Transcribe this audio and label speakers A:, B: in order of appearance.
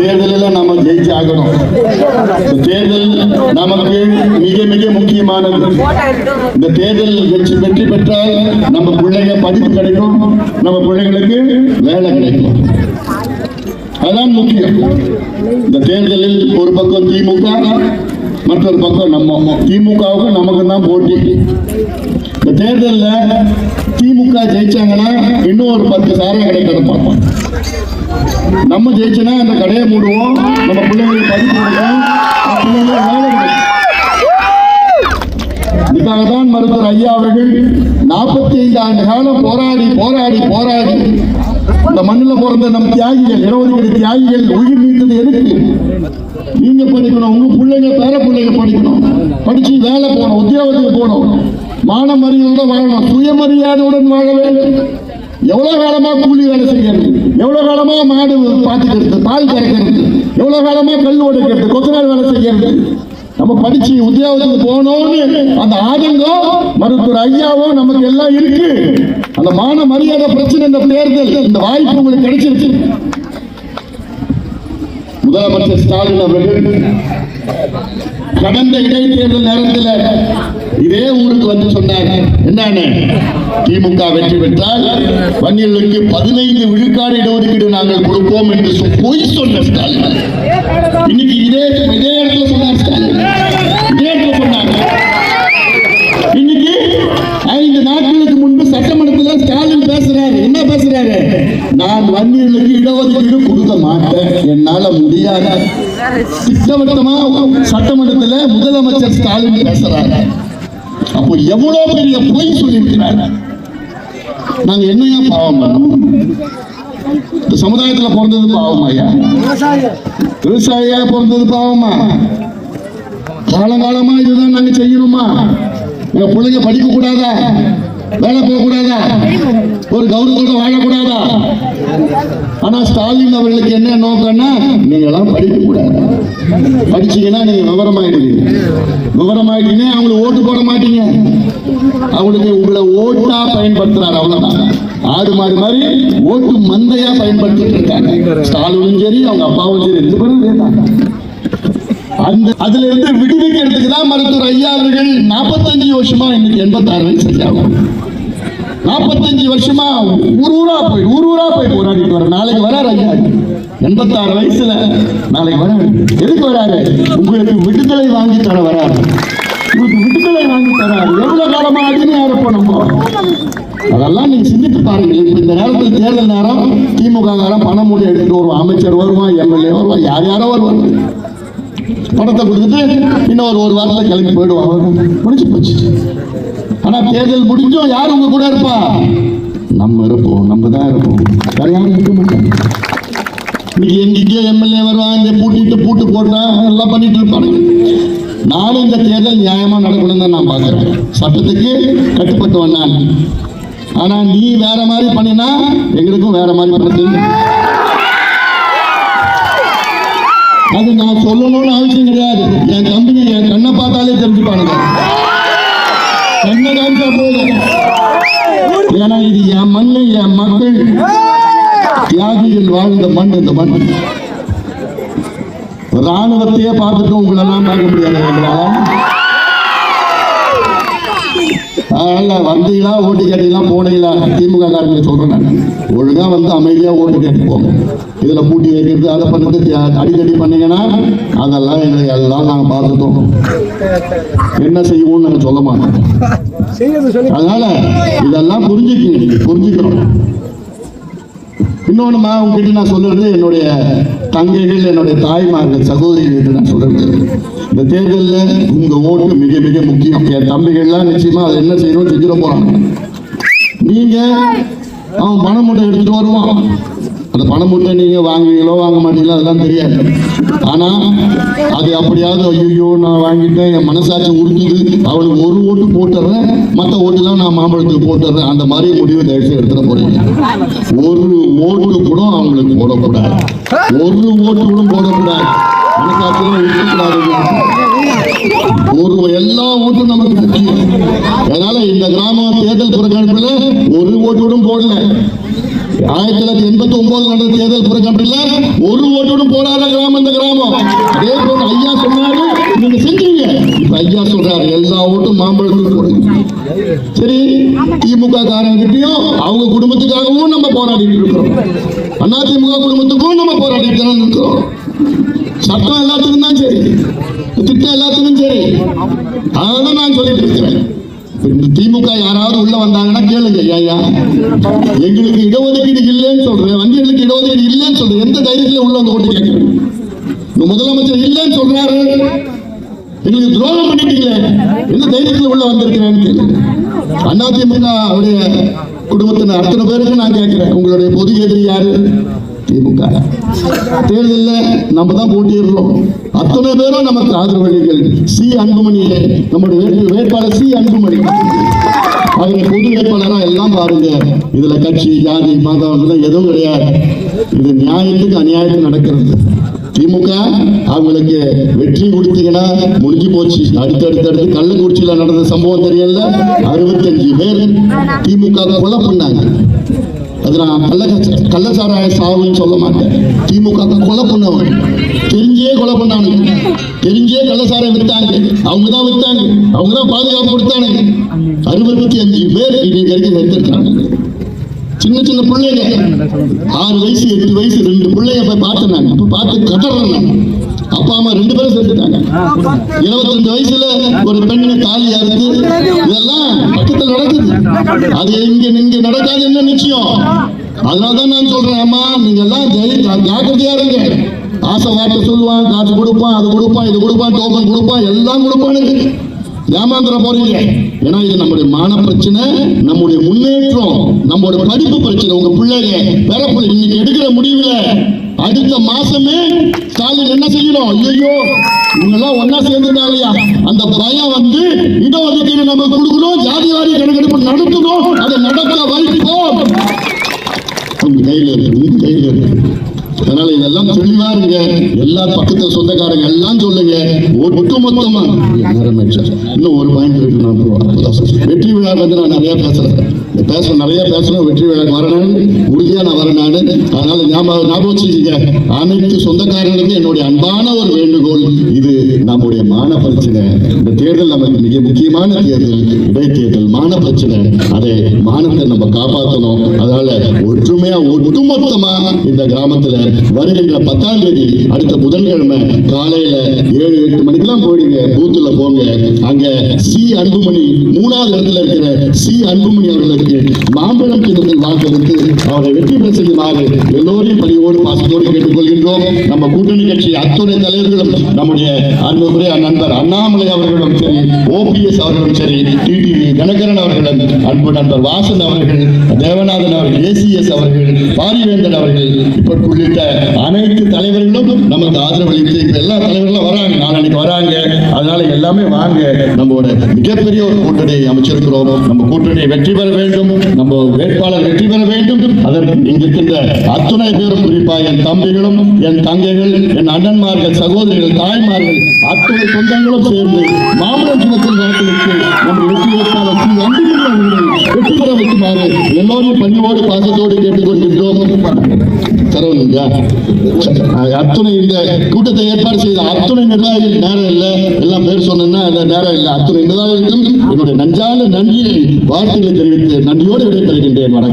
A: தேர்தலில் நம்ம ஜெயிச்சு ஆகணும் இந்த தேர்தல் நமக்கு மிக மிக முக்கியமானது. இந்த தேர்தல் வெற்றி வெற்றி பெற்றால் நம்ம பிள்ளைங்க படிப்பு கிடைக்கும். நம்ம பிள்ளைங்களுக்கு வேலை கிடைக்கும். அதான் முக்கியம். இந்த தேர்தலில் ஒரு பக்கம் திமுக மற்றொரு பக்கம் நம்ம. திமுகவுக்கு நமக்கு தான் போட்டி. இந்த தேர்தலில் திமுக ஜெயிச்சாங்கன்னா இன்னும் ஒரு பத்து சாரம் கடை கிடப்பாங்க நம்ம ஜெயிச்சனா அந்த கடையை மூடுவோம். நம்ம பிள்ளைங்களுக்கு படிப்பு இதுக்காக தான் மருத்துவர் ஐயா அவர்கள் நாற்பத்தி ஐந்து ஆண்டு காலம் போராடி போராடி போராடி இந்த மண்ணில் பிறந்த நம் தியாகிகள் இடஒதுக்கீடு தியாகிகள் உயிர் நீத்தது எதுக்கு? நீங்க படிக்கணும் உங்க பிள்ளைங்க பேர பிள்ளைங்க படிக்கணும். படிச்சு வேலை போகணும் உத்தியோகத்துக்கு போகணும். மான மரியாதையோட வாழணும் சுயமரியாதையுடன் வாழ வேண்டும். எவ்வளவு காலமா கூலி வேலை செய்யறது? எவ்வளவு காலமா மாடு பார்த்துக்கிறது பால் கறக்கிறது? எவ்வளவு காலமா கல் ஒடுக்கிறது கொத்தனால் வேலை செய்யறது? நம்ம படிச்சு உத்தியோகத்துக்கு போனோம்னு அந்த ஆதங்கம் மருத்துவர் ஐயாவோ நமக்கு எல்லாம் இருக்கு. அந்த மான மரியாதை பிரச்சனை இந்த தேர்தல் இந்த வாய்ப்பு உங்களுக்கு கிடைச்சிருச்சு முதலமைச்சர் ஸ்டாலின் அவர்கள் கடந்த இடைத்தேர்தல் நேரத்தில் இதே ஊருக்கு வந்து சொன்னார். என்னன்னு திமுக வெற்றி பெற்றால் வன்னியர்களுக்கு பதினைந்து விழுக்காடு இடஒதுக்கீடு நாங்கள் கொடுப்போம் என்று போய் பொய் சொன்ன ஸ்டாலின். இன்னைக்கு இதே இதே இடத்துல சொன்னார் ஸ்டாலின் இதே இடத்துல சொன்னாங்க இன்னைக்கு ஐந்து நாட்களுக்கு முன்பு சட்டமன்றத்தில் ஸ்டாலின் பேசுறாரு என்ன பேசுறாரு நான் வன்னியர்களுக்கு இடஒதுக்கீடு கொடுக்க மாட்டேன். என்னால முடியாது. திட்டவட்டமா சட்டமன்றத்தில் முதலமைச்சர் ஸ்டாலின் பேசுறாரு. அப்போ எவ்வளவு பெரிய பொய் சொல்லியிருக்கிறார்? நாங்க என்னையா பாவம் பண்ணோம்? இந்த சமுதாயத்துல பிறந்தது பாவம் ஐயா? விவசாயியா பிறந்தது பாவமா? காலங்காலமா இதுதான் நாங்க செய்யணுமா? எங்க பிள்ளைங்க படிக்க கூடாதா வேலை போகக்கூடாதா? ஒரு கௌரவத்தோட வாழக்கூடாதா? ஆனா ஸ்டாலின் அவர்களுக்கு என்ன நோக்கம்னா நீங்க எல்லாம் படிக்க கூடாது படிச்சீங்கன்னா நீங்க விவரமாயிடுவீங்க. விவரமாயிட்டீங்கன்னா அவங்களுக்கு ஓட்டு போட மாட்டீங்க. அவங்களுக்கு உங்களை ஓட்டா பயன்படுத்துறாரு அவ்வளவுதான். ஆடு மாடு மாதிரி ஓட்டு மந்தையா பயன்படுத்திட்டு இருக்காங்க. ஸ்டாலினும் சரி அவங்க அப்பாவும் சரி ரெண்டு பேரும் அந்த அதுல இருந்து விடுவிக்கிறதுக்கு தான் மருத்துவர் ஐயா அவர்கள் நாற்பத்தஞ்சு வருஷமா இன்னைக்கு எண்பத்தாறு வயசு ஆகும். நாற்பத்தஞ்சு வருஷமா ஊர் ஊரா போய் ஊர் ஊரா போய் போராடிட்டு வர நாளைக்கு வராரு ஐயா. எண்பத்தாறு வயசுல நாளைக்கு வராரு எதுக்கு வராரு உங்களுக்கு விடுதலை வாங்கி தர வராரு உங்களுக்கு விடுதலை வாங்கி தராரு எவ்வளவு காலமா அடிமையா இருப்போம் நம்ம? அதெல்லாம் நீங்க சிந்தித்து பாருங்க இப்ப இந்த நேரத்தில் தேர்தல் நேரம் திமுக காரன் பணம் மூட்டை எடுத்துட்டு வருவான். அமைச்சர் வருவான் எம்எல்ஏ வருவான் யார் யாரோ வருவாங்க. பணத்தை கொடுத்துட்டு இன்னும் ஒரு ஒரு வாரத்தில் கிளம்பி போயிடுவாங்க முடிஞ்சு போச்சு. ஆனால் தேர்தல் முடிஞ்சும் யார் உங்க கூட இருப்பா? நம்ம இருப்போம் நம்ம தான் இருப்போம். வேற யாரும் இருக்க மாட்டாங்க. இன்னைக்கு எங்கேயோ எம்எல்ஏ வருவாங்க இந்த பூட்டிட்டு பூட்டு போட்டா எல்லாம் பண்ணிட்டு இருப்பாங்க நானும் இந்த தேர்தல் நியாயமா நடக்கணும்னு தான் நான் பார்க்குறேன் சட்டத்துக்கு கட்டுப்பட்டு வந்தான். ஆனா நீ வேற மாதிரி பண்ணினா எங்களுக்கும் வேற மாதிரி பண்ண அது நான் சொல்லணும்னு அவசியம் கிடையாது. என் கம்பெனி என் கண்ணை பார்த்தாலே தெரிஞ்சுப்பானுங்க. கண்ணை காமிச்சா போதும்? ஏன்னா இது என் மண்ணு என் மக்கள். தியாகிகள் வாழ்ந்த மண் இந்த மண். ராணுவத்தையே பார்த்துட்டு உங்களெல்லாம் பார்க்க முடியாது எங்களால அதனால வந்தீங்களா ஓட்டு கேட்டீங்களா போனீங்களா? திமுக காரங்களை சொல்றேன் நான். ஒழுங்கா வந்து அமைதியா ஓட்டு கேட்டு போங்க. இதுல பூட்டி வைக்கிறது அதை பண்ணுறது அடிக்கடி பண்ணீங்கன்னா அதெல்லாம் எங்களுக்கு எல்லாம் நாங்க பார்த்துட்டோம். என்ன செய்வோம்னு நாங்க சொல்ல மாட்டோம். அதனால இதெல்லாம் புரிஞ்சுக்க புரிஞ்சுக்கிறோம் இன்னொன்னுமா உங்ககிட்ட நான் சொல்றது என்னுடைய தங்கைகள் என்னுடைய தாய்மார்கள் சகோதரிகள் நான் சொல்றது. இந்த தேர்தலில் உங்க ஓட்டு மிக மிக முக்கியம். என் தம்பிகள்லாம் நிச்சயமா அதை என்ன செய்யணும் செஞ்சிட போறாங்க. நீங்க அவன் பணம் மூட்டை எடுத்துட்டு வருவான். அந்த பணம் மூட்டை நீங்க வாங்குவீங்களோ வாங்க மாட்டீங்களோ அதெல்லாம் தெரியாது. ஆனா அது அப்படியாவது ஐயோ நான் வாங்கிட்டேன் என் மனசாட்சி உறுத்துது. அவனுக்கு ஒரு ஓட்டு போட்டுறேன் மற்ற ஓட்டுலாம் நான் மாம்பழத்துக்கு போட்டுறேன். அந்த மாதிரி முடிவு தயவுசெய்து எடுத்துட போறீங்க. ஒரு ஓட்டு கூட அவங்களுக்கு போடக்கூடாது. ஒரு ஓட்டு கூட போடக்கூடாது. மனசாட்சியெல்லாம் இருக்கக்கூடாது ஒரு எல்லா ஓட்டும் நமக்கு முக்கியம். அதனால இந்த கிராம தேர்தல் புறக்கணிப்புல ஒரு ஓட்டு கூட போடல. ஆயிரத்தி தொள்ளாயிரத்தி எண்பத்தி ஒன்பது நடந்த தேர்தல் புறக்கணில ஒரு ஓட்டோடும் போடாத கிராமம் இந்த கிராமம். அதே போல ஐயா சொன்னாரு நீங்க செஞ்சீங்க இப்ப ஐயா சொல்றாரு எல்லா ஓட்டும் மாம்பழத்துக்கு போடுங்க. சரி திமுக காரங்கிட்டையும் அவங்க குடும்பத்துக்காகவும் நம்ம போராடிட்டு இருக்கிறோம். அண்ணா திமுக குடும்பத்துக்கும் நம்ம போராடிட்டு தான் இருக்கிறோம். சட்டம் எல்லாத்துக்கும் தான் சரி. திட்டம் எல்லாத்துக்கும் சரி. ஆனா நான் சொல்லிட்டு இருக்கிறேன் இந்த திமுக யாராவது உள்ள வந்தாங்கன்னா கேளுங்க ஐயா எங்களுக்கு இடஒதுக்கீடு இல்லைன்னு சொல்றேன். வங்கிகளுக்கு இடஒதுக்கீடு இல்லைன்னு சொல்றேன். எந்த தைரியத்துல உள்ள வந்து கொண்டு கேட்கிறேன் முதலமைச்சர் இல்லைன்னு சொல்றாரு. எங்களுக்கு துரோகம் பண்ணிட்டீங்களே. எந்த தைரியத்துல உள்ள வந்திருக்கிறேன்னு கேளுங்க. அதிமுக அவருடைய குடும்பத்தினர் அத்தனை பேருக்கு நான் கேட்கிறேன். உங்களுடைய பொது எதிரி யாரு? திமுக. தேர்தலில் நம்ம தான் போட்டியிடுறோம். அத்தனை பேரும் நமக்கு ஆதரவளிகள் சி. அன்புமணி நம்முடைய வேட்பாளர் சி. அன்புமணி. அவங்க பொது வேட்பாளராக எல்லாம் பாருங்க. இதுல கட்சி ஜாதி மதம் எதுவும் கிடையாது. இது நியாயத்துக்கு அநியாயத்துக்கு நடக்கிறது. திமுக அவங்களுக்கு வெற்றி கொடுத்தீங்கன்னா முடிஞ்சு போச்சு. அடுத்தடுத்து அடுத்து கள்ளக்குறிச்சியில நடந்த சம்பவம் தெரியல. அறுபத்தஞ்சு பேர் திமுக கொலை பண்ணாங்க. அது நான் கள்ள கள்ளச்சாராய சாவுன்னு சொல்ல மாட்டேன். திமுக கொலை பண்ணவன். தெரிஞ்சே கொலை பண்ணானுங்க. தெரிஞ்சே கள்ளச்சாராயம் விற்றாங்க அவங்க தான் விற்றாங்க அவங்க தான் பாதுகாப்பு கொடுத்தானுங்க அறுபத்தி அஞ்சு பேர் இன்னைக்கு வரைக்கும் எடுத்திருக்காங்க சின்ன சின்ன பிள்ளைங்க. ஆறு வயசு எட்டு வயசு ரெண்டு பிள்ளைங்க போய் பார்த்தேன் நான். அப்ப பார்த்து கதறேன் நான். அப்பா அம்மா ரெண்டு பேரும் செத்துட்டாங்க இருபத்தஞ்சு வயசுல ஒரு பெண்ணை தாலி அறுத்து இதெல்லாம் பக்கத்துல நடக்குது. அது இங்க இங்க நடக்காது என்ன நிச்சயம்? அதனாலதான் நான் சொல்றேன் அம்மா நீங்க எல்லாம் ஜாக்கிரதையா இருங்க. ஆசை வார்த்தை சொல்லுவான் காசு கொடுப்பான் அது கொடுப்பான் இது கொடுப்பான் டோக்கன் கொடுப்பான் எல்லாம் கொடுப்பானுங்க ஏமாந்துட போறீங்க. ஏன்னா இது நம்முடைய மான பிரச்சனை நம்முடைய முன்னேற்றம் நம்முடைய படிப்பு பிரச்சனை. உங்க பிள்ளைங்க பிறப்பு இன்னைக்கு எடுக்கிற முடிவுல அடுத்த மாசமே ஸ்டாலின் என்ன செய்யணும்? ஐயோ இவங்கெல்லாம் ஒன்னா சேர்ந்துட்டாங்கயா அந்த பயம் வந்து இடஒதுக்கீடு நம்ம கொடுக்கணும் ஜாதி வாரி கணக்கெடுப்பு நடத்தணும் அதை நடக்க வைப்போம். உங்க கையில இருக்கு உங்க கையில இருக்கு. அதனால இதெல்லாம் தெளிவா இருங்க. எல்லா பக்கத்து சொந்தக்காரங்க எல்லாம் சொல்லுங்க. ஒட்டுமொத்தமா நேரம் இன்னும் ஒரு பாயிண்ட் இருக்கு நான் வெற்றி விழா வந்து நான் நிறைய பேசுறேன். பேச நிறைய பேசணும் வெற்றி விழாக்கு வரணும். உறுதியாக நான் வரேன் அதனால ஞாபகம் ஞாபகம் வச்சுக்கீங்க. அனைத்து சொந்தக்காரர்களுக்கும் என்னுடைய அன்பான ஒரு வேண்டுகோள் இது நம்முடைய மான பிரச்சனை இந்த தேர்தல் நமக்கு மிக முக்கியமான தேர்தல் இடைத்தேர்தல் மான பிரச்சனை. அதை மானத்தை நம்ம காப்பாற்றணும் அதனால ஒற்றுமையா ஒட்டுமொத்தமா இந்த கிராமத்துல வருகின்ற பத்தாம் தேதி அடுத்த புதன்கிழமை காலையில ஏழு எட்டு மணிக்கெல்லாம் போயிடுங்க. பூத்துல போங்க. அங்க சி அன்புமணி மூணாவது இடத்துல இருக்கிற சி அன்புமணி அவர்களுக்கு மாம்பழம் தினத்தில் வாக்களித்து அவரை வெற்றி பெற செய்யுமாறு எல்லோரையும் பணியோடு பாசத்தோடு கேட்டுக்கொள்கின்றோம். நம்ம கூட்டணி கட்சி அத்துணை தலைவர்களும் நம்முடைய அன்புக்குரிய நண்பர் அண்ணாமலை அவர்களும் சரி ஓபிஎஸ் அவர்களும் சரி டிடிவி தினகரன் அவர்களும் அன்பு நண்பர் வாசன் அவர்கள் தேவநாதன் அவர்கள் ஏசிஎஸ் அவர்கள் பாரிவேந்தன் அவர்கள் இப்ப உள்ளிட்ட அனைத்து தலைவர்களும் நமக்கு ஆதரவளித்து இப்ப எல்லா தலைவர்களும் வராங்க. நாளைக்கு வராங்க. அதனால எல்லாமே வாங்க. நம்மளோட மிகப்பெரிய ஒரு கூட்டணியை அமைச்சிருக்கிறோம். நம்ம கூட்டணியை வெற்றி பெற வேண்டும். நம்ம வேட்பாளர் வெற்றி பெற வேண்டும். அதற்கு இங்க இருக்கின்ற அத்துணை பேரும் குறிப்பா என் தம்பிகளும் என் தங்கைகள் என் அண்ணன்மார்கள் சகோதரிகள் தாய்மார்கள் அத்துணை சொந்தங்களும் சேர்ந்து மாமல்லம் சின்னத்தில் வாக்களித்து நம்ம வெற்றி வேட்பாளர் ஸ்ரீ அன்புமணி அவர்களை வெற்றி பெற வைக்குமாறு எல்லோரும் பணியோடு பாசத்தோடு கேட்டுக்கொள்கின்றோம். தரவுங்களா அத்துணை இந்த கூட்டத்தை ஏற்பாடு செய்த அத்துணை நிர்வாகிகள் நேரம் இல்லை. எல்லாம் பேர் சொன்னா நேரம் இல்லை. அத்துணை நிர்வாகிகளுக்கும் என்னுடைய நஞ்சான நன்றியை வார்த்தைகளை தெரிவித்து நன்றியோடு விடைபெறுகின்றேன். வணக்கம்.